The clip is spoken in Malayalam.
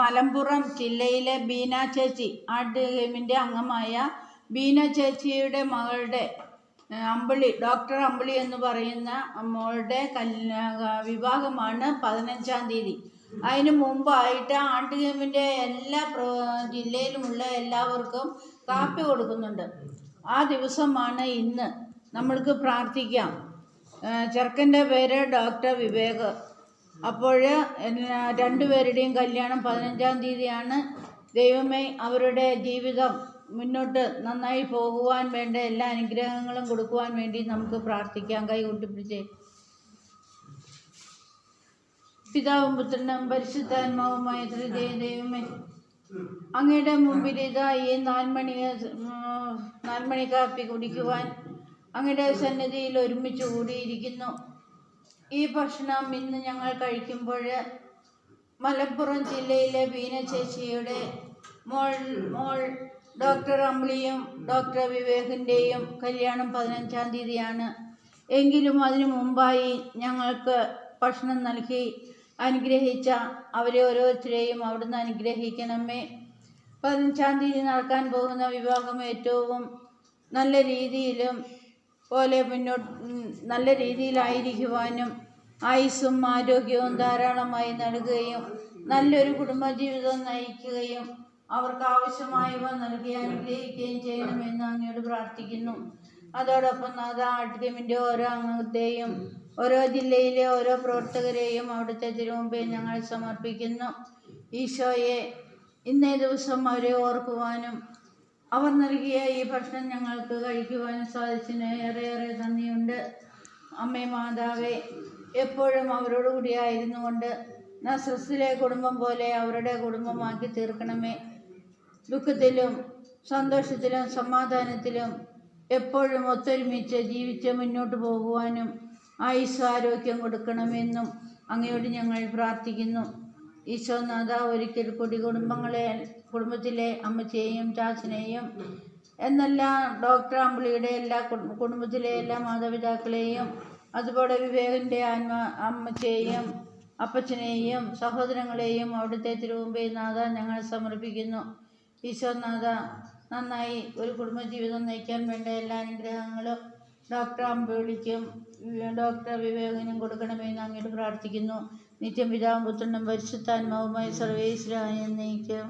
മലപ്പുറം ജില്ലയിലെ ബീന ചേച്ചി ആർട്ട് ഗെയിമിന്റെ അംഗമായ ബീന ചേച്ചിയുടെ മകളുടെ അമ്പിളി ഡോക്ടർ അമ്പിളി എന്ന് പറയുന്ന മോളുടെ വിവാഹമാണ് പതിനഞ്ചാം തീയതി. അതിന് മുമ്പായിട്ട് ആർട്ട് ഗെയിമിന്റെ എല്ലാ ജില്ലയിലുമുള്ള എല്ലാവർക്കും കാപ്പി കൊടുക്കുന്നുണ്ട്. ആ ദിവസമാണ് ഇന്ന്. നമ്മൾക്ക് പ്രാർത്ഥിക്കാം. ചെറുക്കന്റെ പേര് ഡോക്ടർ വിവേക്. അപ്പോൾ രണ്ടുപേരുടെയും കല്യാണം പതിനഞ്ചാം തീയതിയാണ്. ദൈവമേ അവരുടെ ജീവിതം മുന്നോട്ട് നന്നായി പോകുവാൻ വേണ്ട എല്ലാ അനുഗ്രഹങ്ങളും കൊടുക്കുവാൻ വേണ്ടി നമുക്ക് പ്രാർത്ഥിക്കാം. കൈ കൊട്ടിപ്പിടിച്ചേ പിതാവും പുത്രനും പരിശുദ്ധാത്മാവുമായ ശ്രീജയ ദൈവമേ അങ്ങയുടെ മുമ്പിൽ ഇതാ ഈ നാൽമണി നാൽമണി കാപ്പി കുടിക്കുവാൻ അങ്ങയുടെ സന്നിധിയിൽ ഒരുമിച്ച് കൂടിയിരിക്കുന്നു. ഈ ഭക്ഷണം ഇന്ന് ഞങ്ങൾ കഴിക്കുമ്പോൾ മലപ്പുറം ജില്ലയിലെ ബീന ചേച്ചിയുടെ മോൾ മോൾ ഡോക്ടർ അമ്പിളിയും ഡോക്ടർ വിവേകിന്റെയും കല്യാണം പതിനഞ്ചാം തീയതിയാണ്. എങ്കിലും അതിനു മുമ്പായി ഞങ്ങൾക്ക് ഭക്ഷണം നൽകി അനുഗ്രഹിച്ച അവരെ ഓരോരുത്തരെയും അവിടുന്ന് അനുഗ്രഹിക്കണമേ. പതിനഞ്ചാം തീയതി നടക്കാൻ പോകുന്ന വിവാഹം ഏറ്റവും നല്ല രീതിയിലും പോലെ മുന്നോട്ട് നല്ല രീതിയിലായിരിക്കുവാനും ആയുസ്സും ആരോഗ്യവും ധാരാളമായി നൽകുകയും നല്ലൊരു കുടുംബജീവിതം നയിക്കുകയും അവർക്ക് ആവശ്യമായവ നൽകി അനുഗ്രഹിക്കുകയും ചെയ്യണമെന്ന് അങ്ങയോട് പ്രാർത്ഥിക്കുന്നു. അതോടൊപ്പം നാഥ ആട്ടിയമിന്റെ ഓരോ അംഗത്തെയും ഓരോ ജില്ലയിലെ ഓരോ പ്രവർത്തകരെയും അവിടുത്തെ തിരുമുമ്പിൽ ഞങ്ങൾ സമർപ്പിക്കുന്നു. ഈശോയെ ഇന്നേ ദിവസം അവരെ ഓർക്കുവാനും അവർ നൽകിയ ഈ ഭക്ഷണം ഞങ്ങൾക്ക് കഴിക്കുവാനും സാധിച്ചതിന് ഏറെ ഏറെ നന്ദിയുണ്ട്. അമ്മേ മാതാവേ എപ്പോഴും അവരോട് കൂടിയായിരുന്നു കൊണ്ട് നസ്രസിലെ കുടുംബം പോലെ അവരുടെ കുടുംബമാക്കി തീർക്കണമേ. ദുഃഖത്തിലും സന്തോഷത്തിലും സമാധാനത്തിലും എപ്പോഴും ഒത്തൊരുമിച്ച് ജീവിച്ച് മുന്നോട്ട് പോകുവാനും ആയുസ് ആരോഗ്യം കൊടുക്കണമെന്നും അങ്ങയോട് ഞങ്ങൾ പ്രാർത്ഥിക്കുന്നു. ഈശോനാഥ ഒരിക്കൽ കൂടി കുടുംബങ്ങളെ കുടുംബത്തിലെ അമ്മച്ചേയും ചാച്ചനെയും എന്നെല്ലാം ഡോക്ടർ അമ്പിളിയുടെ എല്ലാ കുടുംബത്തിലെ എല്ലാ മാതാപിതാക്കളെയും അതുപോലെ വിവേകന്റെ ആത്മ അമ്മച്ചെയും അപ്പച്ചനെയും സഹോദരങ്ങളെയും അവിടുത്തെ തിരുവുമ്പേ നാഥ ഞങ്ങൾ സമർപ്പിക്കുന്നു. ഈശ്വർനാഥ നന്നായി ഒരു കുടുംബജീവിതം നയിക്കാൻ വേണ്ട എല്ലാ അനുഗ്രഹങ്ങളും ഡോക്ടർ അമ്പിളിക്കും ഡോക്ടർ വിവേകനും കൊടുക്കണമെന്ന് അങ്ങോട്ട് പ്രാർത്ഥിക്കുന്നു. നിത്യം പിതാവും പുത്രനും പരിശുദ്ധാത്മാവുമായി സർവേശ്വരായ നയിക്കും